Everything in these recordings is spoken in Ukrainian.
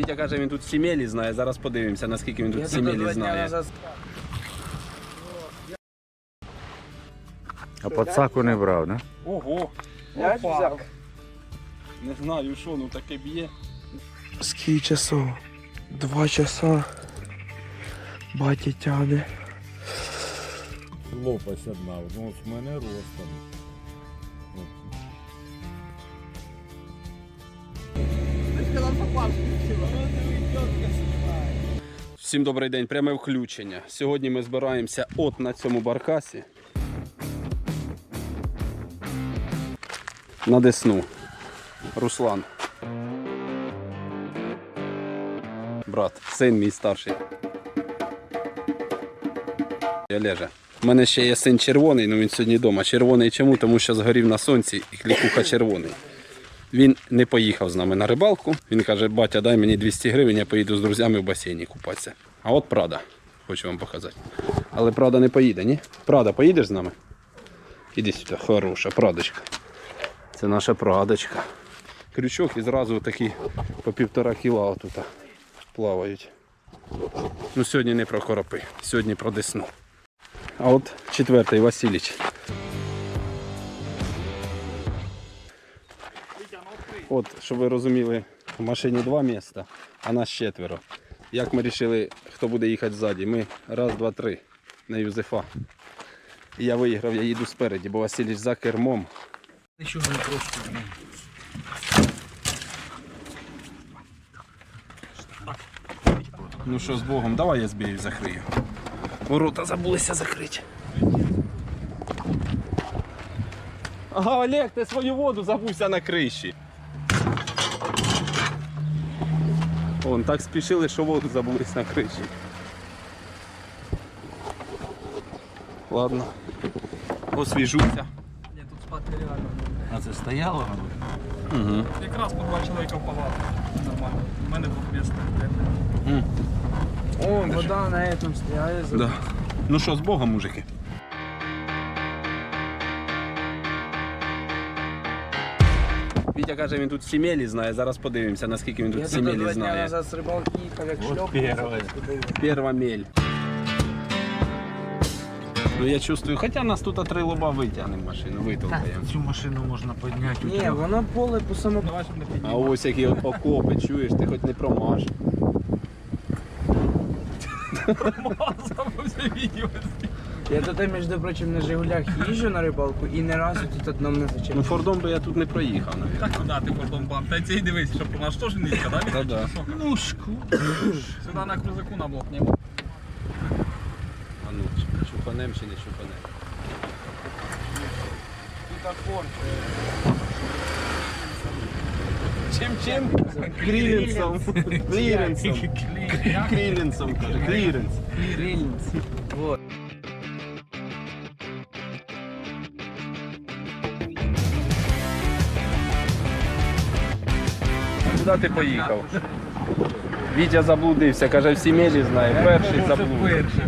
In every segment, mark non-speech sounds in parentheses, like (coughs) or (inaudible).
Вітя каже, він тут сімелі знає. Зараз подивимося, наскільки він тут сімелі знає. А подсаку не брав, не? Ого! Взяв. Не знаю, що ну таке б'є. Скільки часов? Два часа. Батя тяне. Лопасть одна, ну з мене ростом. Всім добрий день, пряме включення. Сьогодні ми збираємося от на цьому баркасі. На Десну. Руслан. Брат, син мій старший. Олежа. У мене ще є син червоний, але він сьогодні вдома. Червоний чому? Тому що згорів на сонці і клікуха червоний. Він не поїхав з нами на рибалку. Він каже, батя, дай мені 200 гривень, я поїду з друзями в басейні купатися. А от Прада, хочу вам показати. Але Прада не поїде, ні? Прада, поїдеш з нами? Іди сюди, хороша Прадочка. Це наша Прадочка. Крючок і зразу такі по півтора кіла отут плавають. Ну сьогодні не про коропи, сьогодні про десну. А от четвертий Василіч. От, щоб ви розуміли, в машині два міста, а нас четверо. Як ми вирішили, хто буде їхати ззаді? Ми раз, два, три на Юзефа. І я виграв, я їду спереді, бо Василіч за кермом. Нічого не просто. Ну що з Богом, давай я збію закрию. Ворота забулися закрити. Ага, Олег, ти свою воду забувся на криші. Вон так спішили, що воду забулись на криші. Ладно. Освіжуся. Ні, тут спати реально. А це стояло? Угу. Якраз по два чоловіка в палатку. Нормально. У мене двохмісний. О, вода на этом стояла. Да. Ну що, з Богом, мужики? Вітя каже, він тут сімелі знає. Зараз подивимося, наскільки він тут сімелі два дня знає. назад з рибалки їхав, як От шльоп. перше. Перва мель. Ну я чувствую, хоча нас тут три лоба витягнемо машину, витолкаємо. Цю машину можна підняти. Ні, воно поле по самому. Давай, щоб не А піднімав. ось які от окопи, чуєш, ти хоч не промаш. Забувся відео. Я тут, між прочим, на Жигулях їжджу на рибалку і не разу тут одному не зачем. Ну фордом би я тут не проїхав, навіть. Так куди ти кордон бам? Та цей дивись, щоб у нас теж низька, да? Та да. Ну, шку. Сюди на крузаку на блок нема. А ну, чупанем чи не чупанем? Чим чим? Кліренсом. Кліренсом. Кліренсом, каже. Кліренс. Рильниць. Вот. Куди ти поїхав? Вітя заблудився, каже, всі межі знає. Перший заблудився.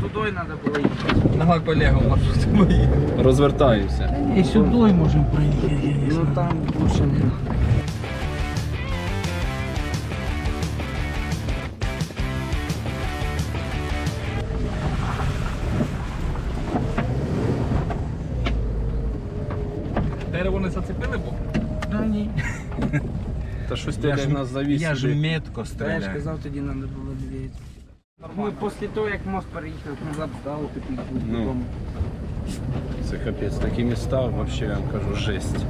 Туди треба було їхати. Давай колегу маршрут мої. Розвертаюся. І сюди можемо проїхати. Ну там лучше не Я як ж, нас завіз я ж сюди. метко Та я ж стріляю. казав, тоді треба було дивитися. Ну, після того, як мост переїхав, назад здали, типу, Ну. додому. Це капець, такі міста, взагалі, я вам кажу, жесть.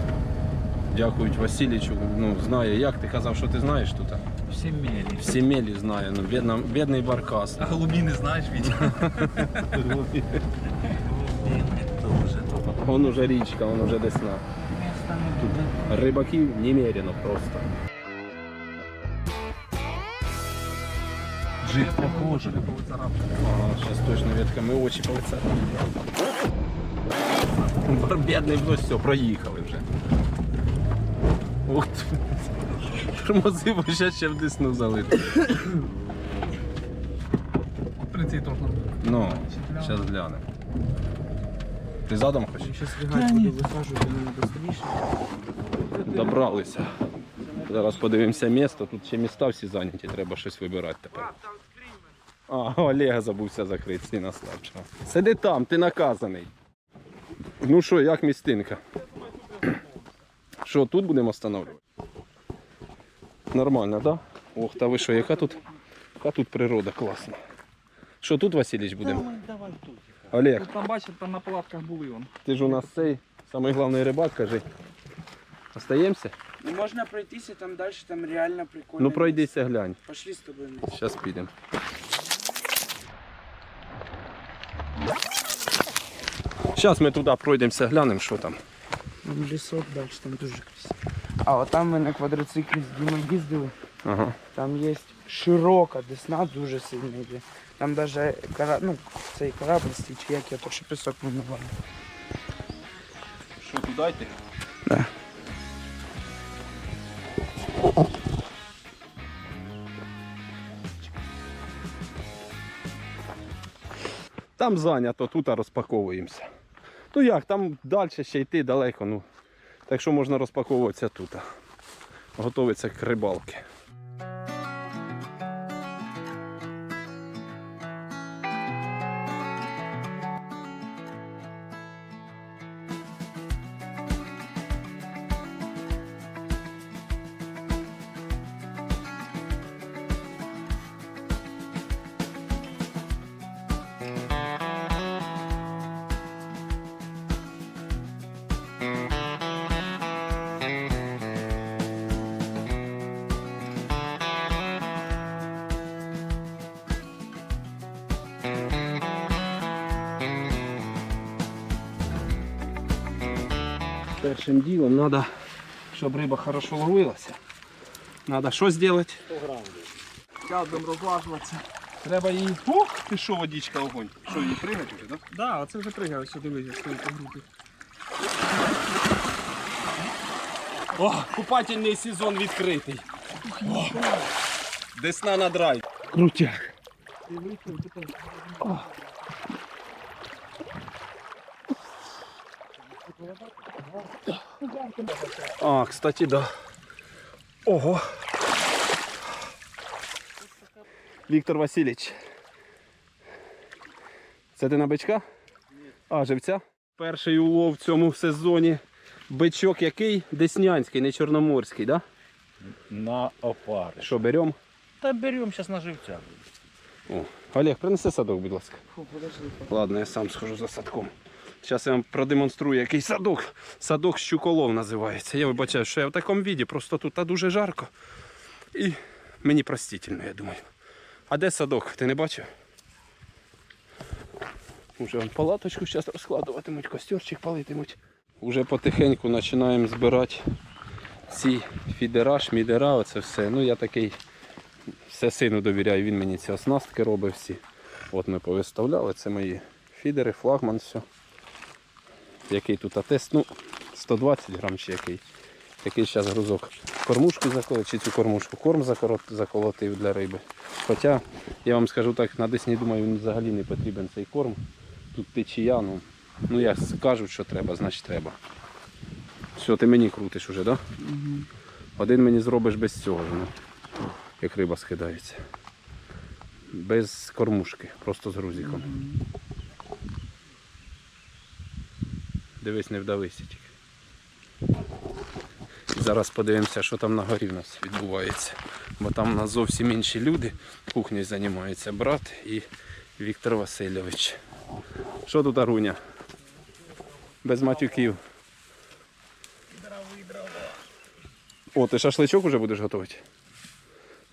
Дякують Васильичу. Ну, знає, як ти казав, що ти знаєш тут? Всі мелі. Всі мелі знає, ну, бідна, бідний баркас. А голубі не знаєш, Вітя? (laughs) Вон уже річка, вон уже десна. Міста не буде. Рибаків немерено просто. Жить похоже. Зараз точно ветками очі полицяти. Бідний, ну все, проїхали вже. Ух ти. Тормози, бо ще ще в десну залити. От при цій теж нам. Ну, зараз глянемо. Ти задом хочеш? Зараз ригать буду висаджувати мене швидше. Добралися. Зараз подивимося місто. Тут ще міста всі зайняті, треба щось вибирати тепер. А, Олега забувся закрити, сина слабшого. Сиди там, ти наказаний. Ну що, як містинка? Що, тут будемо встановлювати? Нормально, так? Да? Ох, та ви що, яка тут, яка тут природа класна. Що тут, Васильович, будемо? Давай тут. Олег, Тут там бачите, там на палатках були он. ти ж у нас цей, самий головний рибак, кажи. Остаємося? Ну, можна пройтися там далі, там реально прикольно. Ну пройдися, глянь. Пошли з тобою. Зараз підемо. Зараз ми туди пройдемося, глянемо, що там. Там лісок далі, там дуже красиво. А от там ми на квадроциклі з Дімом їздили. Ага. Там є широка десна, дуже сильна йде. Там навіть кара... ну, цей корабль стоїть, чи як я то що пісок вимиваю. Що туди йти? Да. Там зайнято, тут розпаковуємося. Ну як, там далі ще йти далеко, ну. Так що можна розпаковуватися тут. Готуватися к рибалки. Першим ділом треба, щоб риба хорошо ловилася. Треба що зробити? Будемо розлажуватися. Треба її. Ух, ти що, водичка огонь. Що, її пригати вже, так? Так, да, оце вже пригає, сюди вийде, стоїть у групі. О, купательний сезон відкритий. О, Десна на драйв. Крутяк. А, кстати, да. Ого. Віктор Васильович. Це ти на бичка? А, живця? Перший улов в цьому сезоні. Бичок який? Деснянський, не чорноморський, да? На опари. Що, беремо? Та беремо зараз на живця. О, Олег, принеси садок, будь ласка. Фу, подожди. Ладно, я сам схожу за садком. Зараз я вам продемонструю, який садок. Садок щуколов називається. Я вибачаю, що я в такому віді, просто тут та дуже жарко. І мені простительно, я думаю. А де садок? Ти не бачив? Уже вон палаточку зараз розкладуватимуть, костерчик палитимуть. Уже потихеньку починаємо збирати ці фідера, шмідера, оце все. Ну я такий все сину довіряю, він мені ці оснастки робить всі. От ми повиставляли, це мої фідери, флагман, все. Який тут атест, ну, 120 грам чи який. Який зараз грузок. Кормушку заколотив, чи цю кормушку корм заколотив для риби. Хоча, я вам скажу так, на Десні, думаю, він взагалі не потрібен цей корм. Тут течія, ну, ну як кажуть, що треба, значить треба. Все, ти мені крутиш уже, так? Да? Один мені зробиш без цього, ну, як риба скидається. Без кормушки, просто з грузиком. Дивись, не вдавися. Зараз подивимося, що там на горі в нас відбувається. Бо там у нас зовсім інші люди. Кухнею займається брат і Віктор Васильович. Що тут Аруня? Без матюків. О, ти шашличок вже будеш готувати?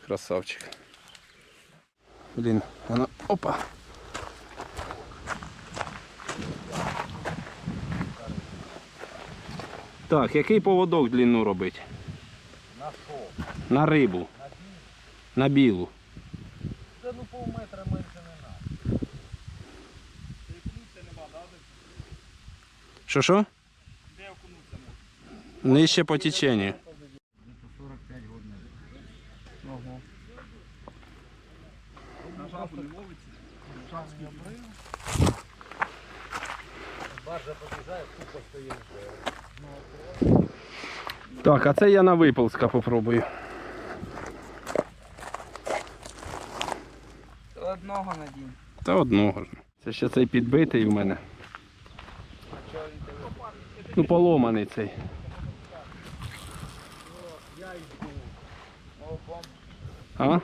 Красавчик. Блін, воно. Опа! Так, який поводок длину робить? На що? На рибу. На білу. Та ну пів метра менше не треба. Що що? Де окунуться можна? Нижче по теченню. 45 годин. Ого. На жабу не ловиться. Баржа під'їжджає, купа стоїть. Так, а це я на виползка попробую. Одного надім. Та одного ж. Це ще цей підбитий у мене. Ну, поломаний цей. А?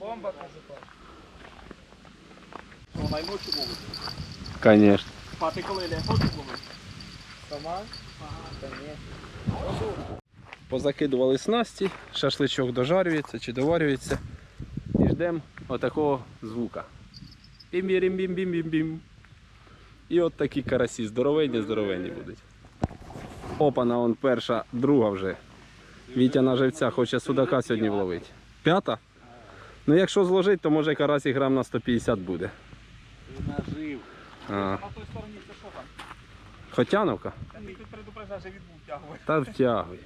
Бомба кажу. Вона й ночі ловить. Конечно. Спати коли йде, ночі ловить. Сама? Та ні. Позакидували снасті, шашличок дожарюється чи доварюється. І ждемо отакого звука. Бім-бім-бім-бім-бім. І от такі карасі здоровенні, здоровенні будуть. Опана, он перша, друга вже. Вітя на живця хоче судака сьогодні вловити. П'ята? Ну якщо зложить, то може карасі грам на 150 буде. Нажив. А, Хотяновка? Що відбув. Та втягуй.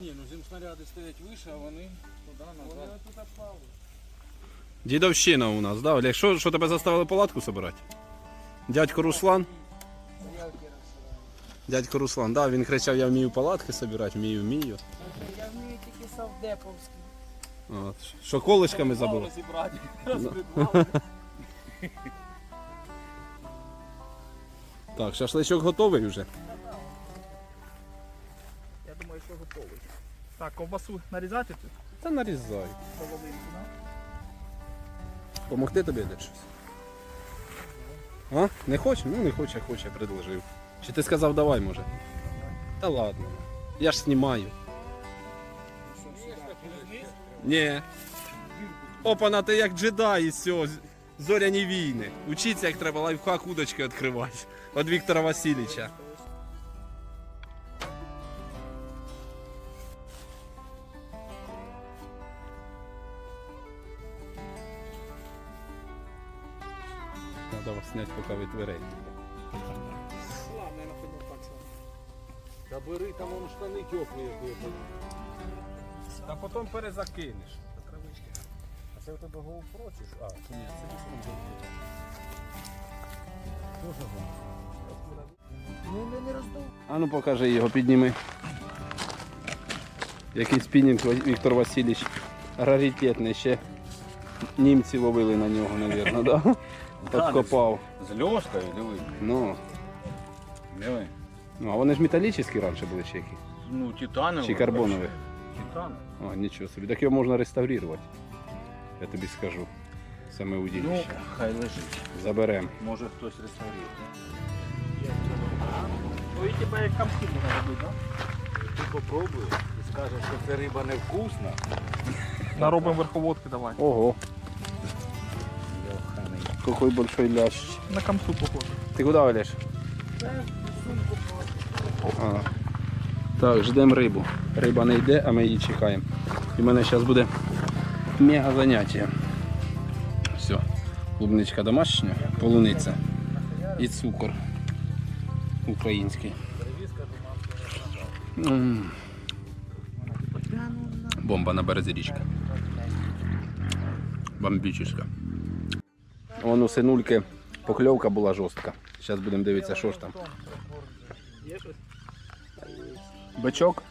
Ні, ну зимснаряди стоять вище, а вони туди назад. Вони тут плавають. Дідовщина у нас, да? Олег, що, що тебе заставили палатку собирати? Дядько Руслан? Дядько Руслан, да, він кричав, я вмію палатки собирати, вмію, вмію. Я вмію тільки савдеповський. От. Що колишками забув? Розібрати. Так, шашличок готовий вже. Я думаю, що готовий. Так, ковбасу нарізати тут? Та нарізай. Половинку, да? Помогти тобі де щось? А? Не хоче? Ну не хоче, хоче, предложив. Чи ти сказав давай може? Та ладно. Я ж знімаю. Ні. Опана, ти як джедай із цього зоряні війни. Учіться, як треба лайфхак удочки відкривати. Від Віктора Васильовича. Треба вас зняти, поки ви дверей. Та бери, там штани теплі, як я Та потім перезакинеш. А це у тебе GoPro чи що? А, ні, це Не, не, не роздув. А ну покажи його, підніми. Який спінінг Віктор Васильович. Раритетний ще. Німці ловили на нього, мабуть, да? (laughs) Подкопав. З льошкою, диви. Ну, Диви. ну, а вони ж металічні раніше були які? Ну, титановий. Чи карбонові? Титан. А, нічого собі. Так його можна реставрувати. Я тобі скажу. Саме Ну, хай лежить. Заберемо. Може хтось реставрує. Ну і тебе як камки можна робити, да? Ти попробуй і скажеш, що це риба невкусна. (laughs) Наробимо верховодки давай. Ого, Йоханий. какой большой лящ. На камсу похоже. Ти куди Олеж? А. Так, ждемо рибу. Риба не йде, а ми її чекаємо. І в мене зараз буде мега заняття. Все. Клубничка домашня, полуниця і цукор український. Бомба на березі річки. Бомбічечка. Вон у синульки покльовка була жорстка. Зараз будемо дивитися, що ж там. Бичок.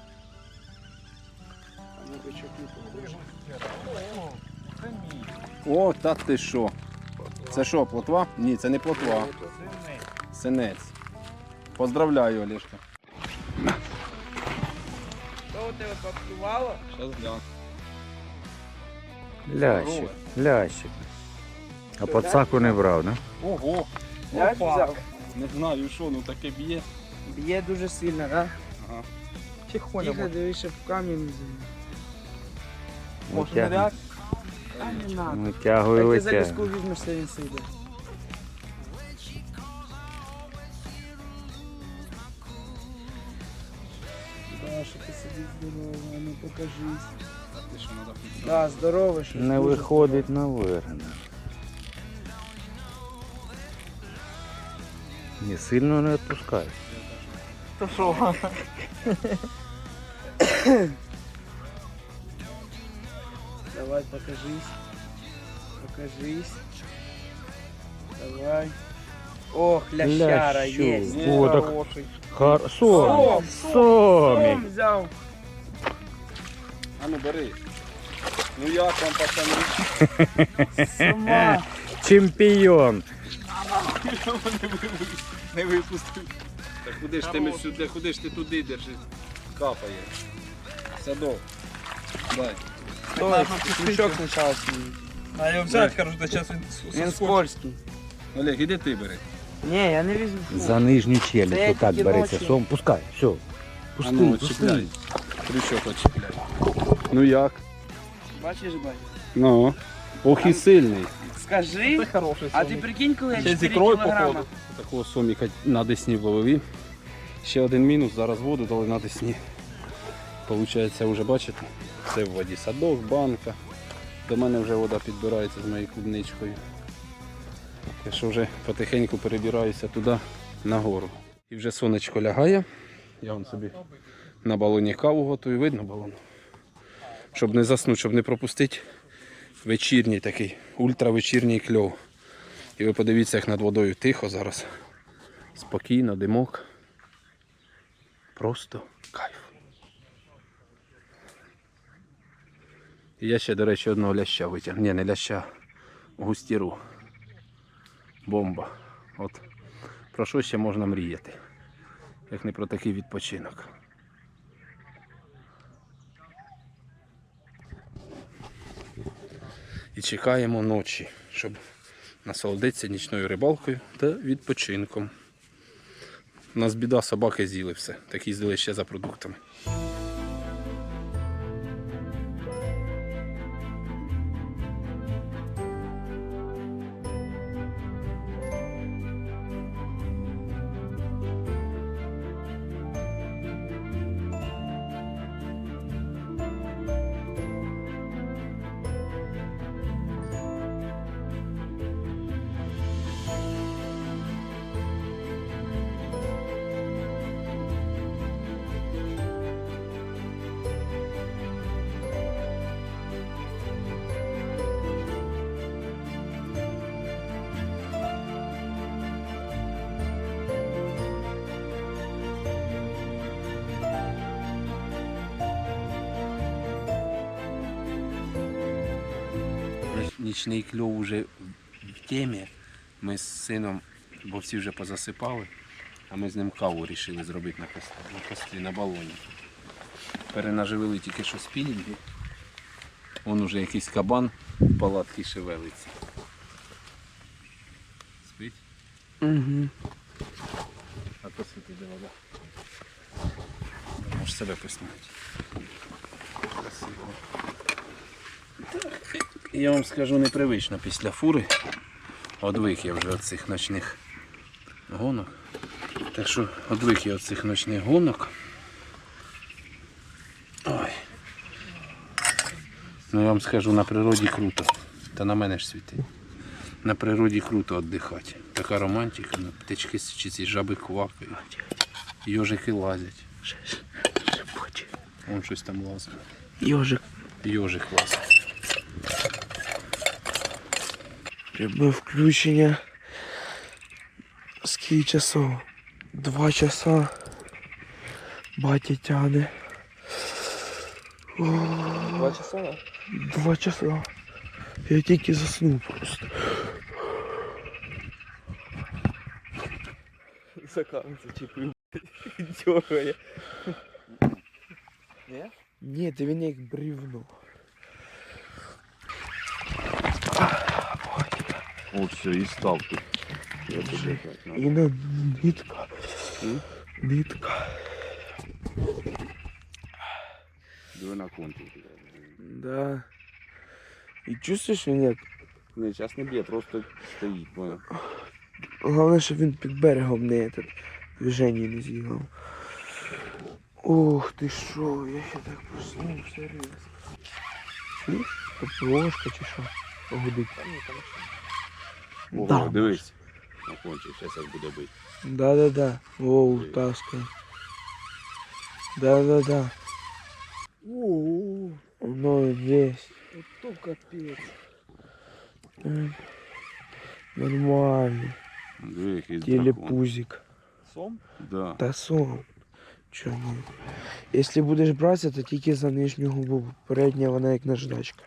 О, та ти що? Це що, плотва? Ні, це не плотва. Синець. Поздравляю, Олешка. Що у тебе поплювало? Зараз гляну. Лящик, лящик. А подсаку не брав, да? Ого! Опа. взяв. Не знаю, що, ну таке б'є. Б'є дуже сильно, так? Ага. Тихоня Тихо, може. дивись, в камінь. Може ниряти? А не надо. Витягуй, Так ти за ліску візьмешся, він сиде. Да, що ти сидиш здорово, а ну покажись. Да, здорово, що Не дуже виходить наверх. Не сильно не відпускай. То що? (coughs) (coughs) (coughs) Давай, покажись. Покажись. Давай. Ох, лящара Лящу. є. О, так Хороший. хар... Сом, Сом. Сом взяв. А ну бери. Ну як вам пацани? Сама. (laughs) Чемпіон. Не випустив. Так куди ж ти ми сюди, куди ж ти туди держиш? Капає. Садок. Дай. Стой, крючок снімі. А я кажу, та зараз він Він скочить. скользкий. Олег, іди ти бери. Ні, я не візьму. За нижню Це челюсть. Отак тільки береться ночі. сом. Пускай. Все. А Пусти, ну, пусти. Крючок очіпляй. Ну як? Бачиш, бать? Ну. Ох і сильний. Скажи, Це хороший а ти прикинь, коли я Ще 4 ікрою, кілограма. походу. Такого соміка на десні вловив. Ще один мінус, зараз воду дали на десні. Получається, вже бачите, це в воді садок, банка. До мене вже вода підбирається з моєю клубничкою. Так що вже потихеньку перебираюся туди нагору. І вже сонечко лягає. Я вон собі на балоні каву готую, видно балон. Щоб не заснути, щоб не пропустити вечірній такий, ультравечірній кльов. І ви подивіться, як над водою тихо зараз. Спокійно, димок. Просто кайф. І я ще, до речі, одного ляща витягнув. Ні, не ляща, густіру. Бомба. От про що ще можна мріяти? Як не про такий відпочинок. І чекаємо ночі, щоб насолодитися нічною рибалкою та відпочинком. У нас біда, собаки з'їли все. Так їздили ще за продуктами. Нічний кльов уже в темі. Ми з сином, бо всі вже позасипали, а ми з ним каву вирішили зробити на кострі, на, кострі, на балоні. Перенаживили тільки що спінінги. Вон уже якийсь кабан в палатці шевелиться. Спить? Угу. А то світи де вода. Можеш себе поснімати. Красиво. Так, Я вам скажу непривично після фури. Одвик я вже від цих ночних гонок. Так що одвик я від цих ночних гонок. Ой. Ну я вам скажу, на природі круто. Та на мене ж світить. На природі круто віддихати. Така романтика, ну, птички чи ці жаби квакають. Йожики лазять. Вон щось там лазить. Йожик. Йожик лазить. Прямое включення. Скільки часов? Два часа. Батя тяне. Два часа? Два часа. Я тільки заснув просто. Заканці чіпив. (laughs) Дьоргає. Ні? Ні, ти він як брівно. О, все, і став тут. І на нитка. Нитка. Диви на контур. Да. І чувствуєш він як? Не, зараз не б'є, просто стоїть. Понял? Головне, щоб він під берегом не этот, движення не з'їхав. Ох ти що, я ще так проснувся резко. Чуєш? Чи що? Погодить. Да. дивись. На кончик, зараз буде бити. Да-да-да. Оу, таска. Да-да-да. Оу. Ну, есть. То капець. М, Нормально. Телепузик. Сом? Да. Та сон. Чо ні? Якщо будеш братися, то тільки за нижню губу. Передня вона як наждачка.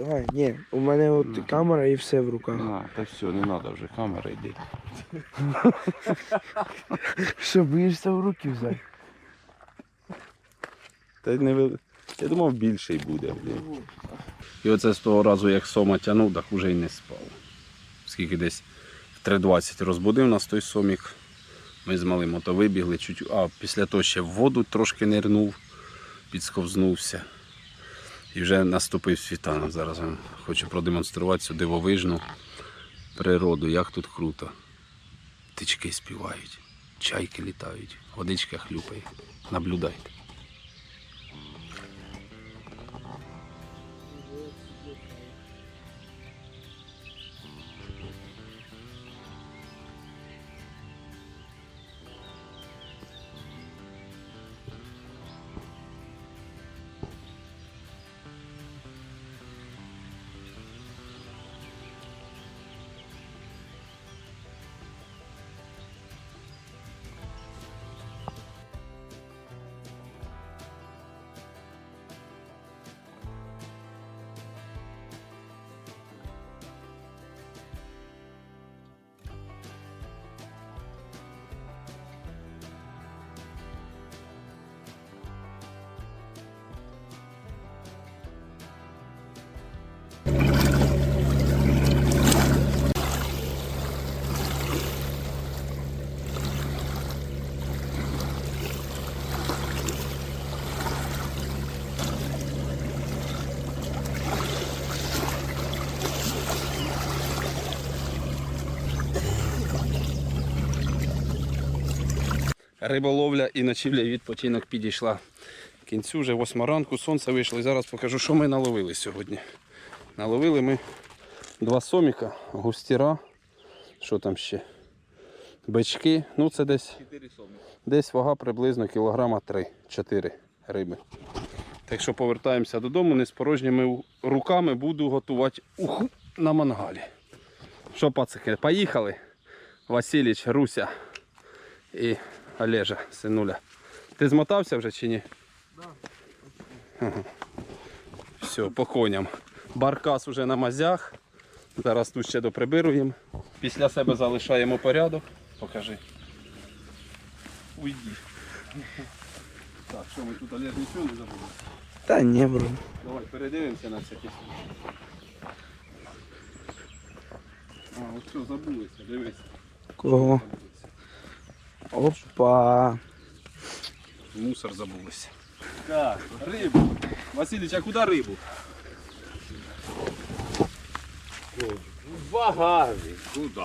Давай, ні, у мене от Ну. камера і все в руках. А, та все, не треба вже, камера йде. (laughs) Що, боїшся в руки взяти? Та не вели- Я думав, більший буде. Блін. І оце з того разу, як сома тягнув, так уже й не спав. Скільки десь в 3.20 розбудив нас той сомік. Ми з малим ото вибігли, чуть, а після того ще в воду трошки нирнув, підсковзнувся. І вже наступив світанок. Зараз вам хочу продемонструвати цю дивовижну природу, як тут круто. Птички співають, чайки літають, водичка хлюпає. Наблюдайте. Риболовля і ночівля відпочинок підійшла кінцю. Вже восьма ранку, сонце вийшло. І зараз покажу, що ми наловили сьогодні. Наловили ми два соміка, густіра. Що там ще? Бички. Ну це десь, десь вага приблизно кілограма 3-4 риби. Так що повертаємося додому, не з порожніми руками буду готувати уху на мангалі. Що, пацики, поїхали? Василіч, Руся і Олежа, синуля. Ти змотався вже чи ні? Так. Все, по коням. Баркас уже на мазях. Зараз тут ще доприбируємо. Після себе залишаємо порядок. Покажи. Уйди. Так, що ми тут Олег нічого не забули? Та ні, бро. Давай передивимося на всякий случай. А, от що, забулися, дивись. Кого? Опа. Мусор забулися. Так, рибу. Василич, а куди рибу? В багажі. Куди?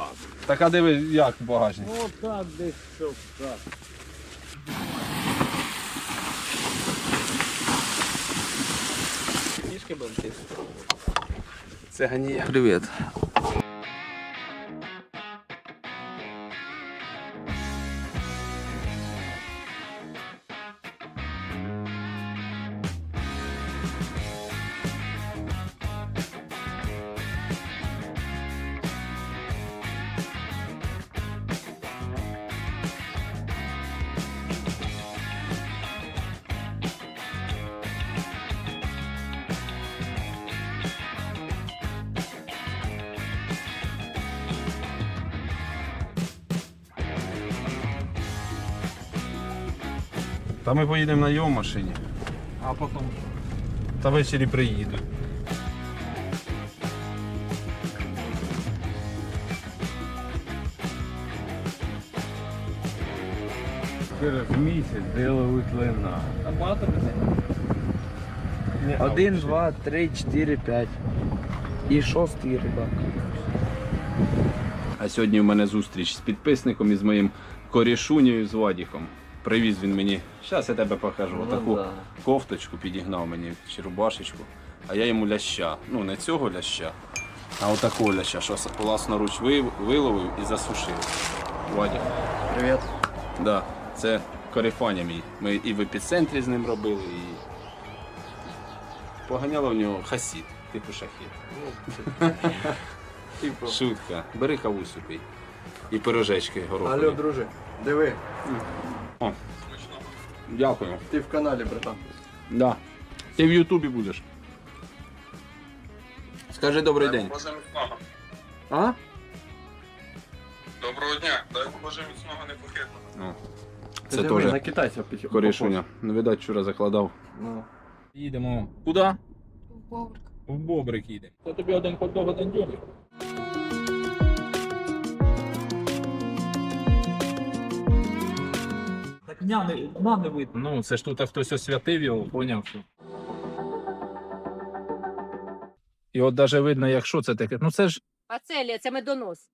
Так а диви, як в багажник? Ну так десь що так. Фішки банки. Це ганія. Привіт. Ми поїдемо на його машині. А потім Та ввечері приїду. Через місяць діловить лина. там багато людей. Один, два, три, чотири, п'ять. І шостий рибак. А сьогодні в мене зустріч з підписником і з моїм корішунею з Вадіком. Привіз він мені. Зараз я тебе покажу. Отаку да. кофточку підігнав мені чи рубашечку. А я йому ляща. Ну не цього ляща, а отакого ляща, що власноруч ви- виловив і засушив. Вадік. Привіт. Да, це корефаня мій. Ми і в епіцентрі з ним робили, і поганяло в нього хасід, типу шахід. (laughs) Типу. Шутка. Бери кавусю пий. І пирожечки горохові. Алло, друже, диви, Дякую. ти в каналі, братан. Да. Ти в Ютубі будеш. Скажи добрий день. А? Доброго дня, дай Боже міцного непохитного. Це Диви, на теж китайця похож. корішуня. Не видать, вчора закладав. Ну. Їдемо. Куди? В Бобрик. В Бобрик їдемо. Це тобі один хот-дог, один дьомик. Дня не, дна не видно. Ну, це ж тут хтось освятив його, поняв, що. І от навіть видно, якщо це таке. Ну це ж Пацелія, це медонос.